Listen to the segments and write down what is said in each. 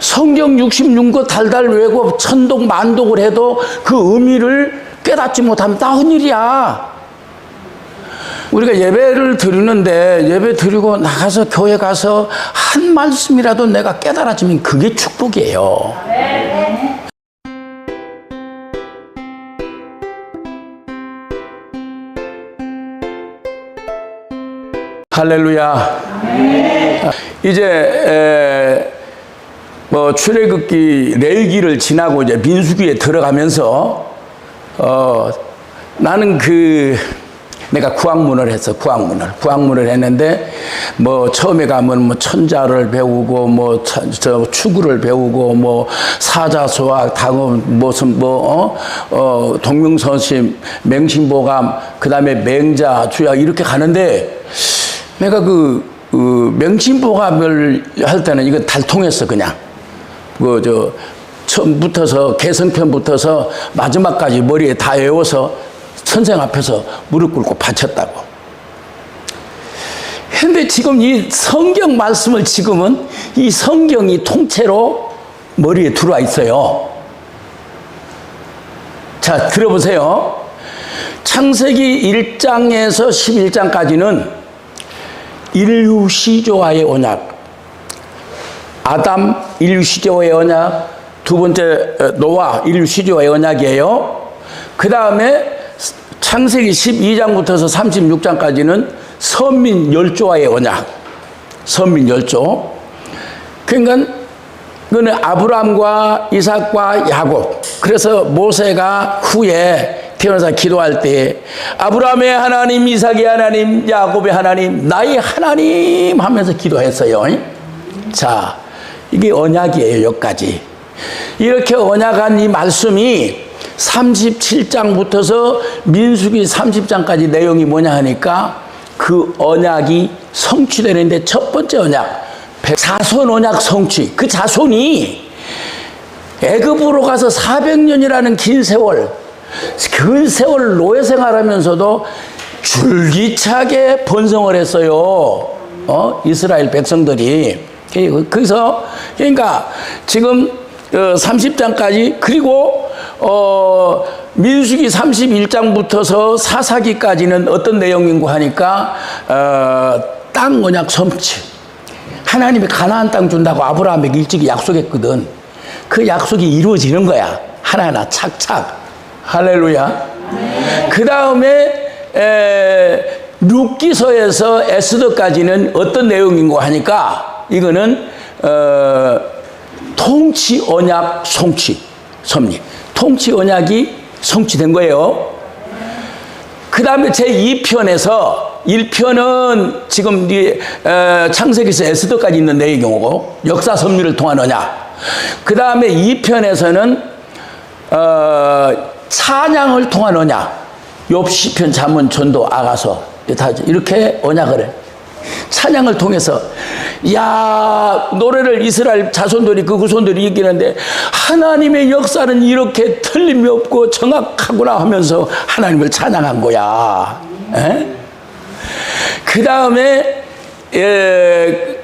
성경 66권 달달 외고 천독 만독을 해도 그 의미를 깨닫지 못하면 나은 일이야. 우리가 예배를 드리는데 예배 드리고 나가서 교회 가서 한 말씀이라도 내가 깨달아지면 그게 축복이에요. 할렐루야. 이제 에, 뭐 출애굽기 레위기를 지나고 이제 민수기에 들어가면서 어 나는 그 내가 구학문을 했어 구학문을. 구학문을 했는데 뭐 처음에 가면 뭐 천자를 배우고 뭐 저 추구를 배우고 뭐 사자수학 당어 무슨 뭐 어, 어 동명선심 맹신보감 그다음에 맹자 주약 이렇게 가는데 내가 그, 그 명심보감을 할 때는 이거 달통했어 그냥 그 저 처음부터서 개성편부터서 마지막까지 머리에 다 외워서 선생 앞에서 무릎 꿇고 바쳤다고. 근데 지금 이 성경 말씀을 지금은 이 성경이 통째로 머리에 들어와 있어요. 자, 들어보세요. 창세기 1장에서 11장까지는 인류 시조와의 언약, 아담 인류 시조와의 언약, 두 번째 어, 노아 인류 시조와의 언약이에요. 그 다음에 창세기 12장부터서 36장까지는 선민 열조와의 언약, 선민 열조. 그러니까 그는 아브라함과 이삭과 야곱. 그래서 모세가 후에 태어나서 기도할 때 아브라함의 하나님, 이삭의 하나님, 야곱의 하나님, 나의 하나님 하면서 기도했어요. 자, 이게 언약이에요, 여기까지. 이렇게 언약한 이 말씀이 37장부터서 민수기 30장까지 내용이 뭐냐 하니까 그 언약이 성취되는데 첫 번째 언약, 자손 언약 성취. 그 자손이 애굽으로 가서 400년이라는 긴 세월, 그 세월 노예 생활하면서도 줄기차게 번성을 했어요. 어? 이스라엘 백성들이. 그래서, 그러니까 지금 30장까지 그리고 어, 민수기 31장부터서 사사기까지는 어떤 내용인고 하니까 어, 땅 언약 성취. 하나님이 가나안 땅 준다고 아브라함에게 일찍이 약속했거든. 그 약속이 이루어지는 거야. 하나하나 착착. 할렐루야. 그 다음에 룻기서에서 에스더까지는 어떤 내용인고 하니까 이거는 어, 통치 언약 성취 섭리. 통치 언약이 성취된 거예요. 그 다음에 제 2편에서 1편은 지금 이 창세기에서 에스더까지 있는 내용이고 역사 섭리를 통한 언약. 그 다음에 2편에서는 어, 찬양을 통한 언약. 욥시편 잠언 전도 아가서 이렇게 언약을 해. 찬양을 통해서 야 노래를 이스라엘 자손들이 그 후손들이 이기는데 하나님의 역사는 이렇게 틀림이 없고 정확하구나 하면서 하나님을 찬양한 거야. 그 다음에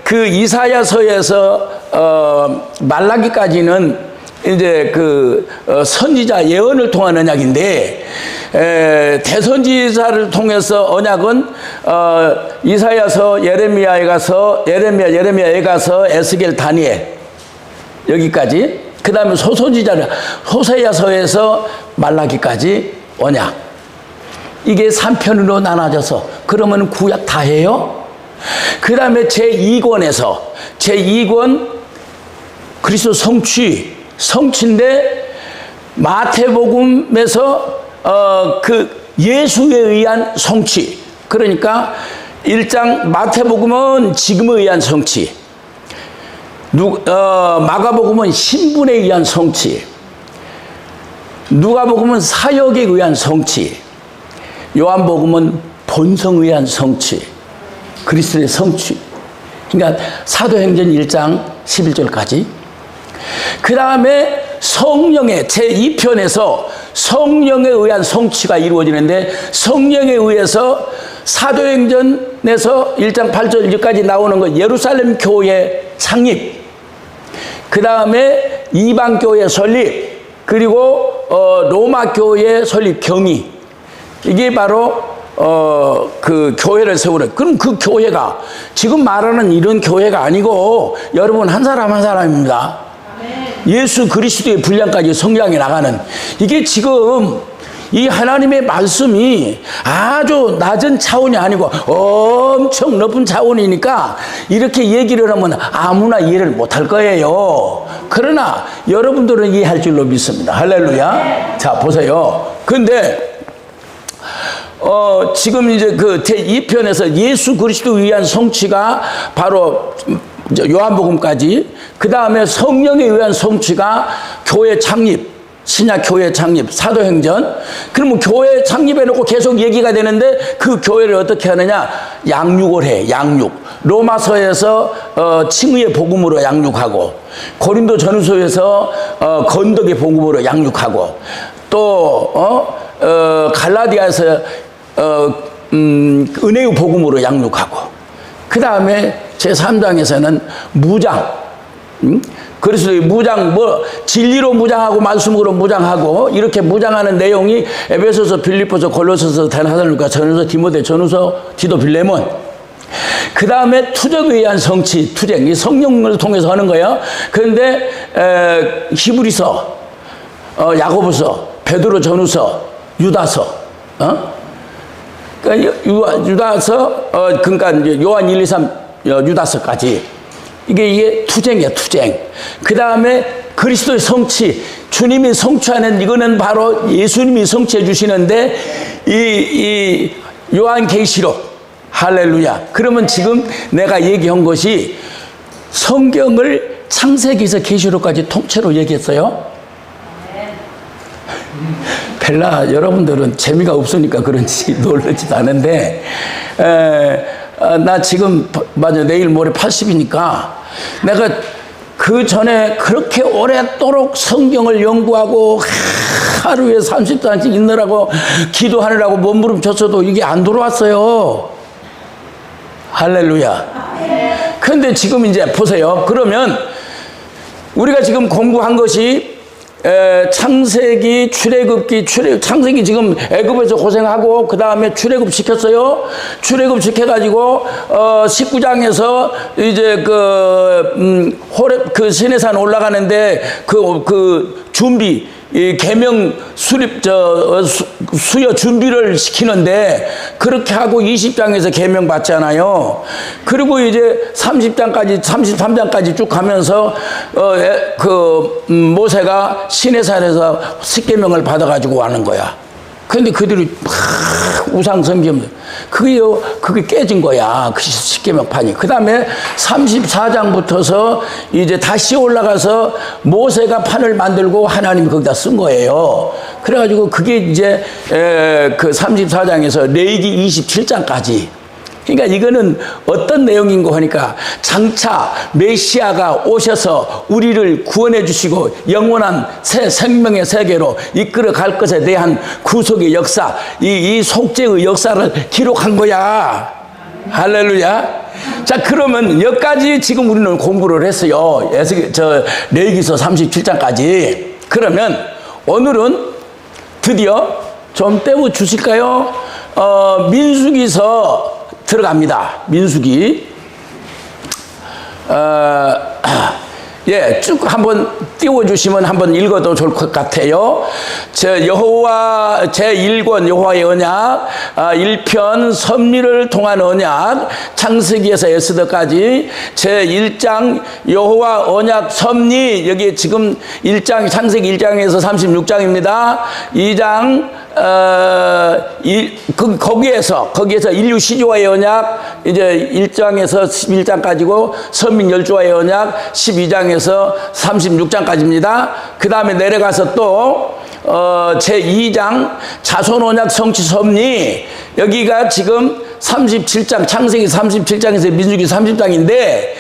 그 이사야서에서 어, 말라기까지는 이제 그 어, 선지자 예언을 통한 언약인데 에, 대선지자를 통해서 언약은 어, 이사야서 예레미야에 가서 예레미야 예레미야에 가서 에스겔 다니엘 여기까지 그 다음에 소선지자를 호세야서에서 말라기까지 언약 이게 3편으로 나눠져서 그러면 구약 다 해요? 그 다음에 제2권에서 제2권 그리스도 성취 성취인데 마태복음에서 어, 그 예수에 의한 성취. 그러니까 1장 마태복음은 지금에 의한 성취. 누, 어, 마가복음은 신분에 의한 성취. 누가복음은 사역에 의한 성취. 요한복음은 본성에 의한 성취. 그리스도의 성취. 그러니까 사도행전 1장 11절까지. 그 다음에 성령의 제2편에서 성령에 의한 성취가 이루어지는데 성령에 의해서 사도행전에서 1장 8절까지 나오는 것 예루살렘 교회 창립 그 다음에 이방 교회 설립, 그리고 어, 로마 교회 설립 경위. 이게 바로 어, 그 교회를 세우는. 그럼 그 교회가 지금 말하는 이런 교회가 아니고 여러분 한 사람 한 사람입니다. 예수 그리스도의 분량까지 성장해 나가는 이게 지금 이 하나님의 말씀이 아주 낮은 차원이 아니고 엄청 높은 차원이니까 이렇게 얘기를 하면 아무나 이해를 못할 거예요. 그러나 여러분들은 이해할 줄로 믿습니다. 할렐루야. 자, 보세요. 근데 어, 지금 이제 그 제2편에서 예수 그리스도 위한 성취가 바로 요한복음까지. 그 다음에 성령에 의한 성취가 교회 창립 신약 교회 창립 사도행전. 그러면 교회 창립해 놓고 계속 얘기가 되는데 그 교회를 어떻게 하느냐? 양육을 해 양육. 로마서에서 어, 칭의의 복음으로 양육하고 고린도 전후서에서 어, 건덕의 복음으로 양육하고 또 어, 어, 갈라디아에서 어, 음, 은혜의 복음으로 양육하고. 그 다음에 제3장에서는 무장 음? 그래서 무장 뭐 진리로 무장하고 말씀으로 무장하고 이렇게 무장하는 내용이 에베소서 빌립보서 골로새서 데나살로니가 전후서 디모데 전후서 디도 빌레몬 그 다음에 투적에 의한 성취 투쟁 이 성령을 통해서 하는 거예요 그런데 에, 히브리서 어, 야고보서 베드로 전후서 유다서 어? 그러니까 유, 유다서 어, 그러니까 요한 1, 2, 3 유다서까지 이게 이게 투쟁이야 투쟁. 그 다음에 그리스도의 성취, 주님이 성취하는 이거는 바로 예수님이 성취해 주시는데 이, 이 요한 계시록 할렐루야. 그러면 지금 내가 얘기한 것이 성경을 창세기에서 계시록까지 통째로 얘기했어요. 벨라 여러분들은 재미가 없으니까 그런지 놀라지도 않은데 에, 어, 나 지금 맞아 내일 모레 80이니까 내가 그 전에 그렇게 오랫도록 성경을 연구하고 하루에 30단씩 읽느라고 기도하느라고 몸부림쳤어도 이게 안 들어왔어요. 할렐루야. 근데 지금 이제 보세요. 그러면 우리가 지금 공부한 것이 에, 창세기, 출애굽기, 출애 창세기 지금 애굽에서 고생하고 그 다음에 출애굽 시켰어요. 출애굽 시켜가지고 어 19장에서 이제 그 음, 호렙 그 시내산 올라가는데 그그 그 준비 이 개명 수립 저 어, 수, 수여 준비를 시키는데 그렇게 하고 20장에서 개명 받잖아요. 그리고 이제 30장까지 33장까지 쭉 가면서 어그 음, 모세가 시내산에서 십계명을 받아 가지고 하는 거야. 근데 그들이 막 우상 섬기면 그게요 그게 깨진 거야. 그 십계명판이. 그 다음에 34장부터서 이제 다시 올라가서 모세가 판을 만들고 하나님이 거기다 쓴 거예요. 그래 가지고 그게 이제 그 34장에서 레이기 27장까지 그러니까 이거는 어떤 내용인고 하니까 장차 메시아가 오셔서 우리를 구원해 주시고 영원한 새 생명의 세계로 이끌어 갈 것에 대한 구속의 역사, 이, 이 속죄의 역사를 기록한 거야. 할렐루야. 자, 그러면 여기까지 지금 우리는 공부를 했어요. 저 레기서 37장까지. 그러면 오늘은 드디어 좀 떼워 주실까요? 어, 민수기서 들어갑니다. 민수기. 어, 예, 쭉 한번 띄워주시면 한번 읽어도 좋을 것 같아요. 제 여호와 제 1권 여호와의 언약, 아, 1편 섭리를 통한 언약, 창세기에서 에스더까지 제 1장 여호와 언약 섭리, 여기 지금 1장, 창세기 1장에서 36장입니다. 2장, 어, 이, 그, 거기에서, 거기에서 인류 시조와의 언약, 이제 1장에서 11장까지고, 선민 열조와의 언약, 12장에서 36장까지입니다. 그 다음에 내려가서 또, 어, 제 2장 자손 언약 성취 섭리, 여기가 지금 37장, 창세기 37장에서 민수기 30장인데,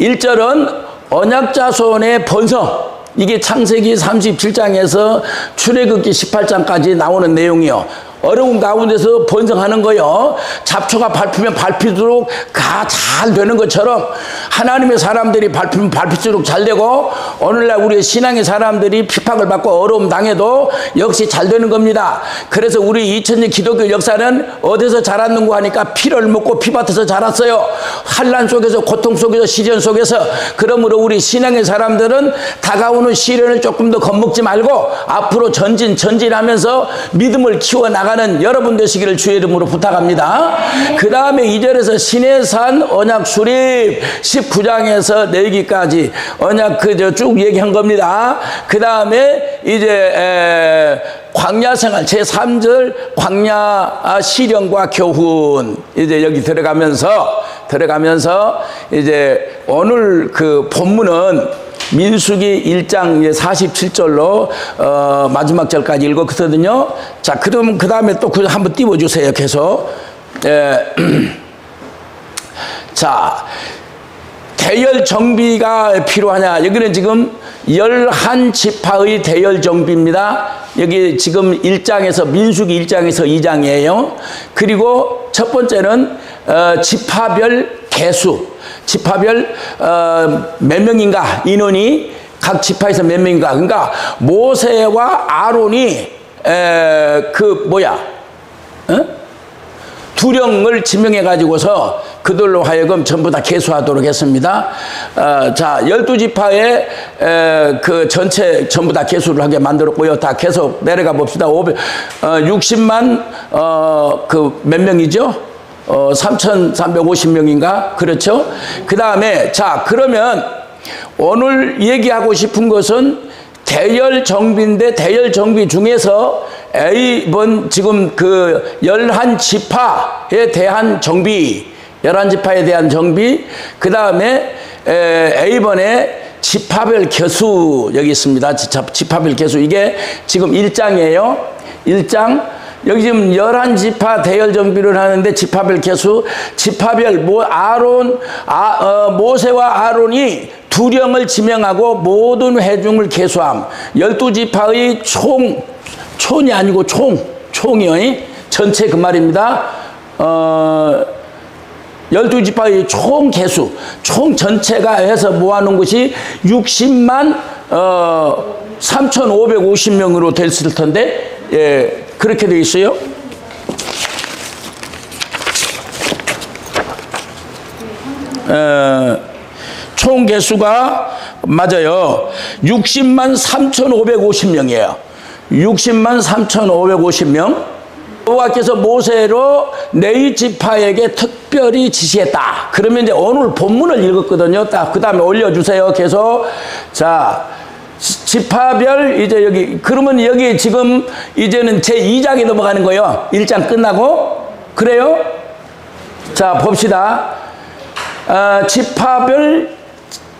1절은 언약 자손의 번성, 이게 창세기 37장에서 출애굽기 18장까지 나오는 내용이요. 어려운 가운데서 번성하는 거요. 잡초가 밟히면 밟히도록 가 잘 되는 것처럼 하나님의 사람들이 밟히면 밟힐수록 잘 되고 오늘날 우리의 신앙의 사람들이 핍박을 받고 어려움 당해도 역시 잘 되는 겁니다. 그래서 우리 2000년 기독교 역사는 어디서 자랐는고 하니까 피를 먹고 피밭에서 자랐어요. 환란 속에서 고통 속에서 시련 속에서 그러므로 우리 신앙의 사람들은 다가오는 시련을 조금 더 겁먹지 말고 앞으로 전진 전진하면서 믿음을 키워 나가 는 여러분 되시기를 주의 이름으로 부탁합니다. 그 다음에 2절에서 신의 산 언약 수립 19장에서 내기까지 언약 그저 쭉 얘기한 겁니다. 그 다음에 이제 에, 광야 생활 제 3절 광야 아, 시련과 교훈 이제 여기 들어가면서 들어가면서 이제 오늘 그 본문은 민수기 1장 47절로 어, 마지막 절까지 읽었거든요. 자, 그럼 그 다음에 또 그 한번 띄워주세요. 계속. 예. 자, 대열 정비가 필요하냐? 여기는 지금 열한 지파의 대열 정비입니다. 여기 지금 1장에서 민수기 1장에서 2장이에요. 그리고 첫 번째는 어, 지파별 개수, 지파별 어, 몇 명인가 인원이 각 지파에서 몇 명인가. 그러니까 모세와 아론이 에, 그 뭐야? 어? 두령을 지명해 가지고서 그들로 하여금 전부 다 개수하도록 했습니다. 어, 자, 열두 지파의 에, 그 전체 전부 다 개수를 하게 만들었고요. 다 계속 내려가 봅시다. 500, 어, 60만 어, 그몇 명이죠? 어, 3,350명인가? 그렇죠? 그 다음에 자, 그러면 오늘 얘기하고 싶은 것은 대열 정비인데 대열 정비 중에서 A번 지금 그 열한 지파에 대한 정비, 열한 지파에 대한 정비, 그 다음에 A번에 지파별 개수 여기 있습니다. 지파별 개수 이게 지금 1장이에요. 1장 여기 지금 열한 지파 대열 정비를 하는데 지파별 개수 지파별 뭐 아론 아, 어, 모세와 아론이 두령을 지명하고 모든 회중을 개수함 열두 지파의 총 촌이 아니고 총, 총이요. 전체 그 말입니다. 어, 12지파의 총 개수, 총 전체가 해서 모아놓은 것이 60만, 어, 3,550명으로 됐을 텐데, 예, 그렇게 되어 있어요. 어, 총 개수가 맞아요. 60만 3,550명이에요. 60만 3,550명. 여호와께서 모세로 네이 지파에게 특별히 지시했다. 그러면 이제 오늘 본문을 읽었거든요. 딱 그 다음에 올려주세요. 계속 자 지파별 이제 여기 그러면 여기 지금 이제는 제 2장에 넘어가는 거예요. 1장 끝나고 그래요? 자 봅시다. 어, 지파별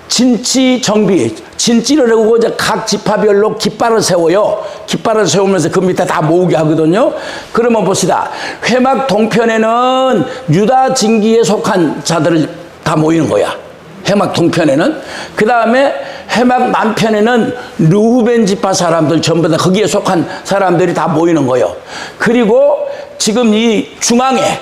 진치 정비, 진치를 하고 이제 각 지파별로 깃발을 세워요. 깃발을 세우면서 그 밑에 다 모으게 하거든요. 그러면 봅시다. 회막 동편에는 유다 진기에 속한 자들을 다 모이는 거야. 해막 동편에는 그 다음에 해막 남편에는 루벤 지파 사람들 전부 다 거기에 속한 사람들이 다 모이는 거예요. 그리고 지금 이 중앙에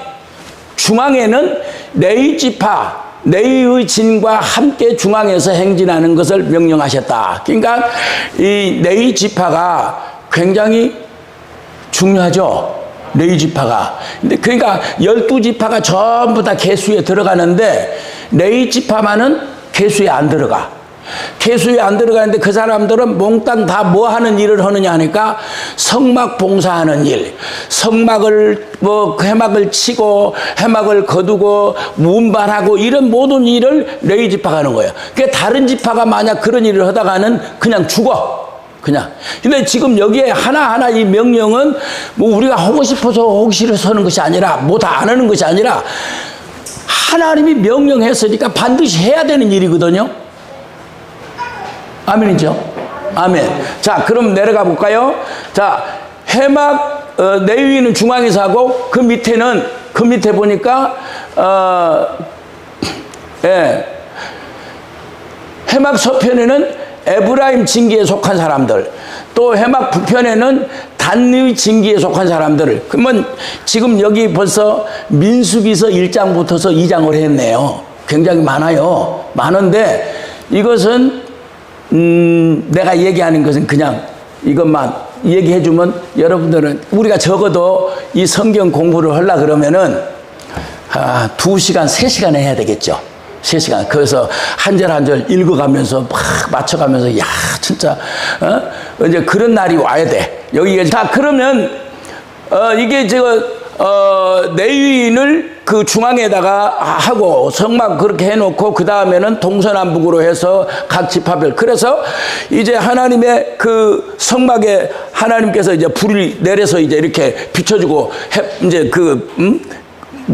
중앙에는 네이 지파 내의 진과 함께 중앙에서 행진하는 것을 명령하셨다. 그러니까 이 네이 지파가 굉장히 중요하죠. 네이 지파가. 그러니까 열두 지파가 전부 다 개수에 들어가는데 네이 지파만은 개수에 안 들어가. 개수에 안 들어가는데 그 사람들은 몽땅 다 뭐 하는 일을 하느냐 하니까 성막 봉사하는 일, 성막을 뭐 해막을 치고 해막을 거두고 운반하고 이런 모든 일을 레이 지파가 하는 거예요. 그러니까 다른 지파가 만약 그런 일을 하다가는 그냥 죽어. 그냥. 근데 지금 여기에 하나하나 이 명령은 뭐 우리가 하고 싶어서 싫어서 하는 것이 아니라 뭐 다 안 하는 것이 아니라 하나님이 명령했으니까 반드시 해야 되는 일이거든요. 아멘이죠? 아멘. 자, 그럼 내려가 볼까요? 자, 해막 어, 내위는 중앙에서 하고 그 밑에는 그 밑에 보니까 어, 예. 해막 서편에는 에브라임 징계에 속한 사람들, 또 해막 북편에는 단의 징기에 속한 사람들을 그러면 지금 여기 벌써 민수기서 1장부터서 2장을 했네요. 굉장히 많아요. 많은데 이것은 음, 내가 얘기하는 것은 그냥 이것만 얘기해 주면 여러분들은 우리가 적어도 이 성경 공부를 하려 그러면은 아, 두 시간, 세 시간 해야 되겠죠. 세 시간. 그래서 한 절 한 절 읽어가면서 막 맞춰가면서 야 진짜 어? 이제 그런 날이 와야 돼. 여기가 자 그러면 어, 이게 제가 어, 내위인을 그 중앙에다가 하고 성막 그렇게 해놓고 그 다음에는 동서남북으로 해서 각 지파별 그래서 이제 하나님의 그 성막에 하나님께서 이제 불이 내려서 이제 이렇게 비춰주고 해, 이제 그 음?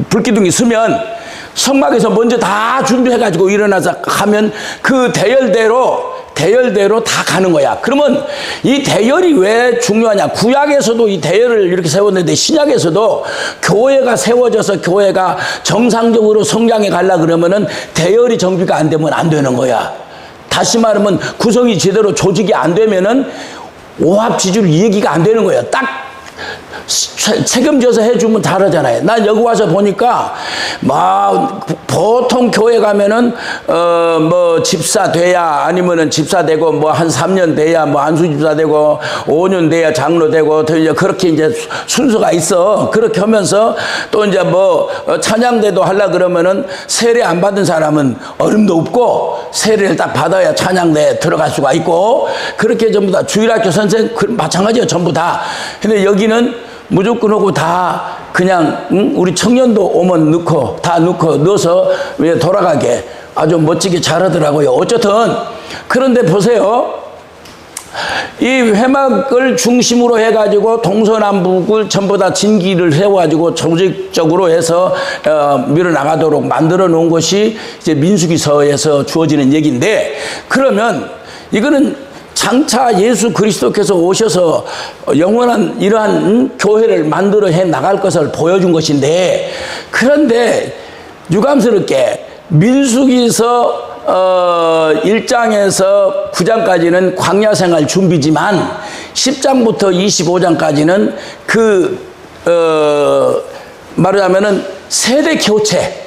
불기둥이 쓰면 성막에서 먼저 다 준비해가지고 일어나서 가면 그 대열대로 대열대로 다 가는 거야. 그러면 이 대열이 왜 중요하냐? 구약에서도 이 대열을 이렇게 세웠는데 신약에서도 교회가 세워져서 교회가 정상적으로 성장해 가려 그러면은 대열이 정비가 안 되면 안 되는 거야. 다시 말하면 구성이 제대로 조직이 안 되면은 오합지졸 얘기가 안 되는 거예요. 딱 채- 책임져서 해주면 다르잖아요. 난 여기 와서 보니까 막 보통 교회 가면은 어 뭐 집사 돼야 아니면은 집사 되고 뭐 한 3년 돼야 뭐 안수 집사 되고 5년 돼야 장로 되고 또 이제 그렇게 이제 수- 순서가 있어. 그렇게 하면서 또 이제 뭐 어, 찬양대도 하려 그러면은 세례 안 받은 사람은 얼음도 없고 세례를 딱 받아야 찬양대에 들어갈 수가 있고 그렇게 전부 다 주일학교 선생 그 마찬가지예요. 전부 다. 근데 여기는 무조건 하고 다 그냥 응? 우리 청년도 오면 넣고 다 넣고 넣어서 왜 돌아가게 아주 멋지게 잘하더라고요. 어쨌든 그런데 보세요. 이 회막을 중심으로 해가지고 동서남북을 전부 다 진기를 세워가지고 조직적으로 해서 어, 밀어나가도록 만들어 놓은 것이 이제 민수기서에서 주어지는 얘기인데 그러면 이거는 장차 예수 그리스도께서 오셔서 영원한 이러한 음, 교회를 만들어 해 나갈 것을 보여준 것인데 그런데 유감스럽게 민수기서 어, 1장에서 9장까지는 광야 생활 준비지만 10장부터 25장까지는 그, 어, 말하자면은 세대 교체.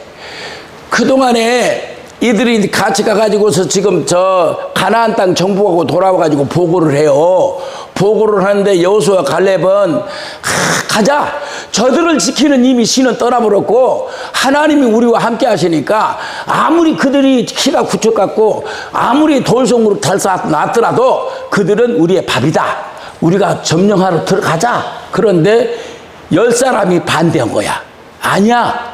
그동안에 이들이 같이 가가지고서 지금 저 가나안 땅 정복하고 돌아와가지고 보고를 해요. 보고를 하는데 여호수와 갈렙은 하, 가자. 저들을 지키는 이미 신은 떠나버렸고 하나님이 우리와 함께 하시니까 아무리 그들이 키가 구척 같고 아무리 돌성으로 잘 놨더라도 그들은 우리의 밥이다. 우리가 점령하러 들어가자. 그런데 열 사람이 반대한 거야. 아니야.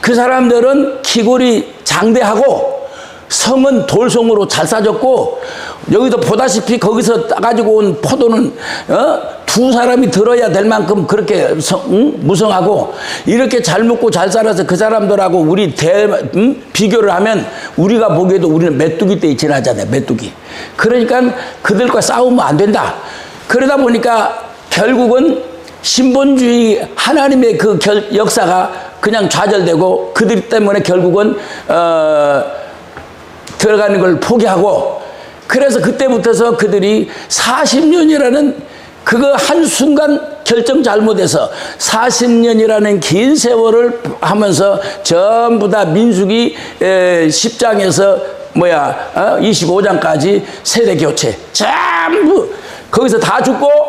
그 사람들은 키골이 장대하고 성은 돌성으로 잘 싸졌고 여기도 보다시피 거기서 따가지고 온 포도는 어? 두 사람이 들어야 될 만큼 그렇게 성, 응? 무성하고 이렇게 잘 먹고 잘 살아서 그 사람들하고 우리 대, 응? 비교를 하면 우리가 보기에도 우리는 메뚜기 때 지나잖아요 메뚜기 그러니까 그들과 싸우면 안 된다 그러다 보니까 결국은 신본주의 하나님의 그 결, 역사가 그냥 좌절되고 그들 때문에 결국은 어, 들어가는 걸 포기하고 그래서 그때부터서 그들이 40년이라는 그거 한순간 결정 잘못해서 40년이라는 긴 세월을 하면서 전부 다 민숙이 10장에서 뭐야 어? 25장까지 세대 교체 전부 거기서 다 죽고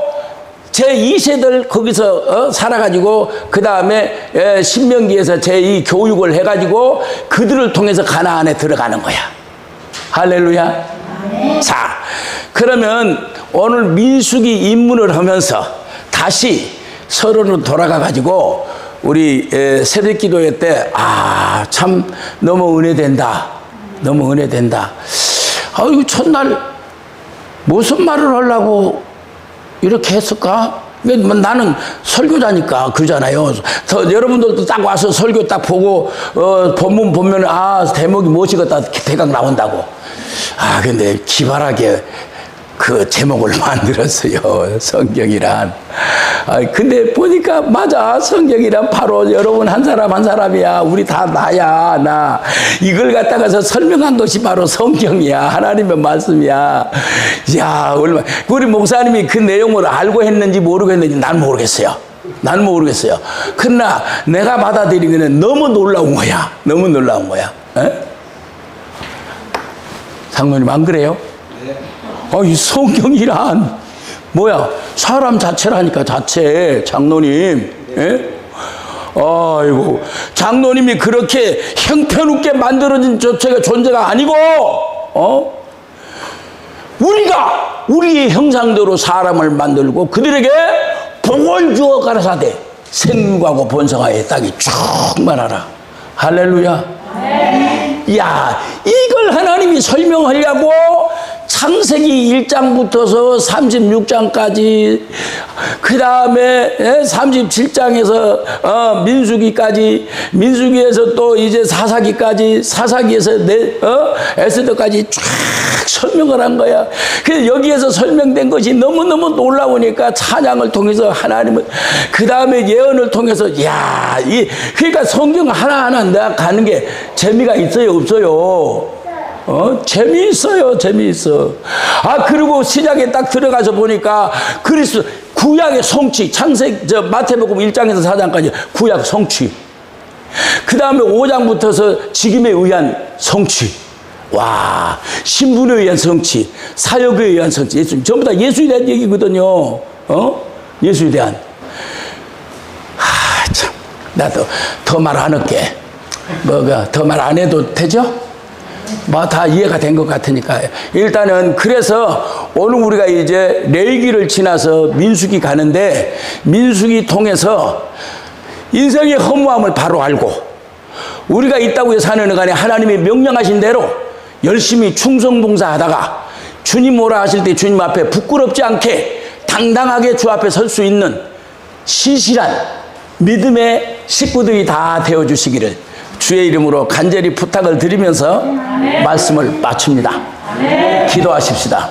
제 2세들 거기서 어, 살아가지고 그 다음에 신명기에서 제2 교육을 해가지고 그들을 통해서 가나안에 들어가는 거야. 할렐루야. 자, 그러면 오늘 민숙이 입문을 하면서 다시 서로로 돌아가 가지고 우리 새벽 기도회 때, 아, 참 너무 은혜된다. 너무 은혜된다. 아이고, 첫날 무슨 말을 하려고 이렇게 했을까? 뭐 나는 설교자니까 그러잖아요. 저 여러분들도 딱 와서 설교 딱 보고 어, 본문 보면 아 대목이 무엇이겠다 대강 나온다고. 아 근데 기발하게 그 제목을 만들었어요. 성경이란. 아, 근데 보니까 맞아. 성경이란 바로 여러분 한 사람 한 사람이야. 우리 다 나야, 나. 이걸 갖다가서 설명한 것이 바로 성경이야. 하나님의 말씀이야. 야, 얼마, 우리 목사님이 그 내용을 알고 했는지 모르겠는지 난 모르겠어요. 난 모르겠어요. 그러나 내가 받아들이기는 너무 놀라운 거야. 너무 놀라운 거야. 에? 장로님 안 그래요? 아, 이 성경이란 뭐야? 사람 자체라니까 자체 장로님. 예? 아이고 장로님이 그렇게 형편없게 만들어진 자체가 존재가 아니고 어? 우리가 우리의 형상대로 사람을 만들고 그들에게 복을 주어 가라사대 생육하고 번성하여 땅이 충만하라 할렐루야 야 이걸 하나님이 설명하려고 창세기 1장부터서 36장까지 그 다음에 37장에서 어, 민수기까지 민수기에서 또 이제 사사기까지 사사기에서 내, 어, 에스더까지 쫙 설명을 한 거야. 그래서 여기에서 설명된 것이 너무너무 놀라우니까 찬양을 통해서 하나님은 그 다음에 예언을 통해서 야, 이 그러니까 성경 하나하나 내가 가는 게 재미가 있어요, 없어요? 어? 재미있어요, 재미있어. 아, 그리고 시작에 딱 들어가서 보니까 그리스 구약의 성취, 창세, 저 마태복음 1장에서 4장까지 구약 성취. 그 다음에 5장부터서 직임에 의한 성취. 와, 신분에 의한 성취, 사역에 의한 성취. 예수, 전부 다 예수에 대한 얘기거든요. 어? 예수에 대한. 하, 참. 나도 더 말 안 할게. 뭐가, 더 말 안 해도 되죠? 뭐다 이해가 된 것 같으니까. 일단은 그래서 오늘 우리가 이제 레기를 지나서 민수기 가는데 민수기 통해서 인생의 허무함을 바로 알고 우리가 있다고 해서 사는 간에 하나님이 명령하신 대로 열심히 충성봉사하다가 주님 오라 하실 때 주님 앞에 부끄럽지 않게 당당하게 주 앞에 설 수 있는 신실한 믿음의 식구들이 다 되어 주시기를 주의 이름으로 간절히 부탁을 드리면서 말씀을 마칩니다. 기도하십시다.